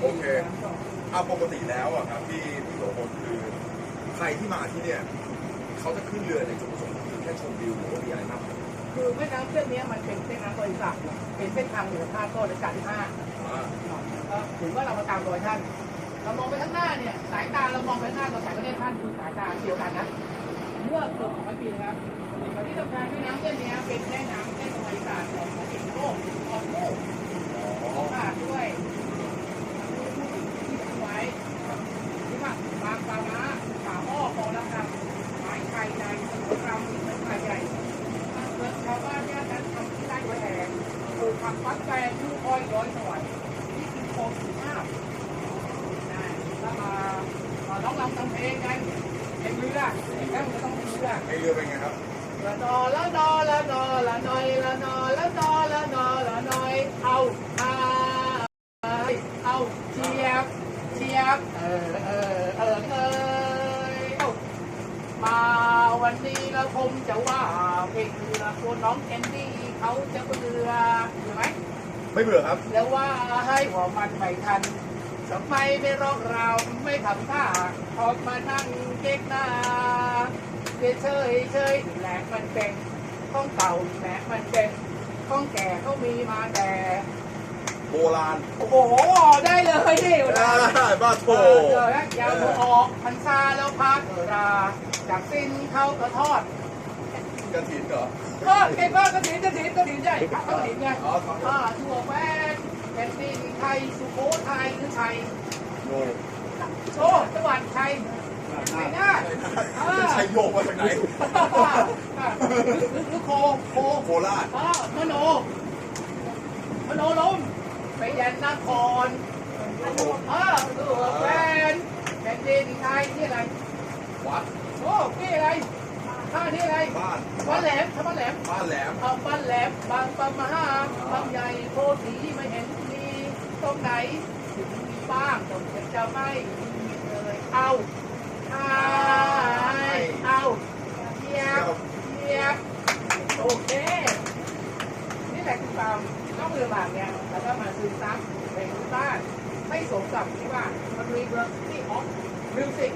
โอเคเอาปกติแล้วอะครับที่ที่โสพลคือใครที่มาที่เนี่ยเขาจะขึ้นเรือในจุดประสงค์คือแค่ชมวิวหรือว่ามีอะไรมากกว่านั้นคือแม่น้ำเส้นนี้มันเป็นเส้นน้ำบริษัทเป็นเส้นทางเหนือท่าโต้ในการที่ห้าอ่าก็ถือว่าเรามาตามรอยท่าน เรามองไปข้างหน้าเนี่ยสายตาเรามองไปข้างหน้าเราสายประเทศท่านคือสายตาเดียวกันนะเมื่อเกือบสองร้อยปีนะครับตอนนี้ทำการแม่น้ำเส้นนี้เป็นแม่น้ำเส้นประวัติศาสตร์ของประเทศโลกของโลกของผ่านด้วยที่ไว้ที่ว่าบางปลาม้าป่าอ้อคอระคังหมายไทยใหญ่สมุทรเราหรือไทยใหญ่เมืองชาวบ้านเนี่ยนั้นทำที่ได้ไว้แทน ปลูกผักฟักแฟงลูกอ้อยร้อยสวรรค์นี่คือโครงสุภาพได้แล้วมามาร้องรำทำเพลงกันเป็นเรือแล้วมันก็ต้องเป็นเรือในเรือเป็นไงครับละนอละนอละนอละนอยละนอละนอละนอละนอยเอาอาเอาเชียบเชียบเออเออเออเอยเอามาวันนี้เราคงจะว่าเพลงเรือคนน้องแคนดี้ เขาจะเบื่อใช่ไหมไม่เบื่อครับ แล้วว่าให้หัวมันไม่ทันทำไมไม่ร้องเราไม่ทำท่าออกมานั่งเก๊กหน้าเฉยเฉยเฉยแหละมันเป็นข้องเก่าแหละมันเป็นข้องแก่เขามีมาแต่ โบราณ โอ้โห ได้เลยนี่เวลาได้บ้าโถเออเออยาวออกพันซาแล้วพักราจากสิ้นเขาก็ทอด กระถินเหรอทอดเก่งมากกระถิ่นกระถิ่นกระถิ่นใหญ่กระถิ่นไงอ๋อครับอ่าทั่วแว่นแผ่นดินไทยสุโขทัยหรือชัยโนโชว์จังหวัดชัยไหนหน้าอ่าจะใช้โยกมาจากไหนหรือโคโคโคราชอ่ามโนมโนลมไปยันนครอ่าทั่วแว่นแผ่นดินไทยนี่อะไรวัดโอ้นี่อะไร ท่านี่อะไรบ้านบ้านแหลมทำบ้านแหลมบ้านแหลมเอาบ้านแหลมบางปะมาบางใหญ่โพสีไม่เห็นมีตรงไหนถึงมีบ้างตรงจะไม่มีเลยเอาไอเอาเทียบเทียบโอเคนี่แหละคือความต้องเรือบางเนี่ยแล้วก็มาซึมซับในทุกบ้านไม่สมกับที่ว่ามันมีเวอร์ที่ออฟมิวสิก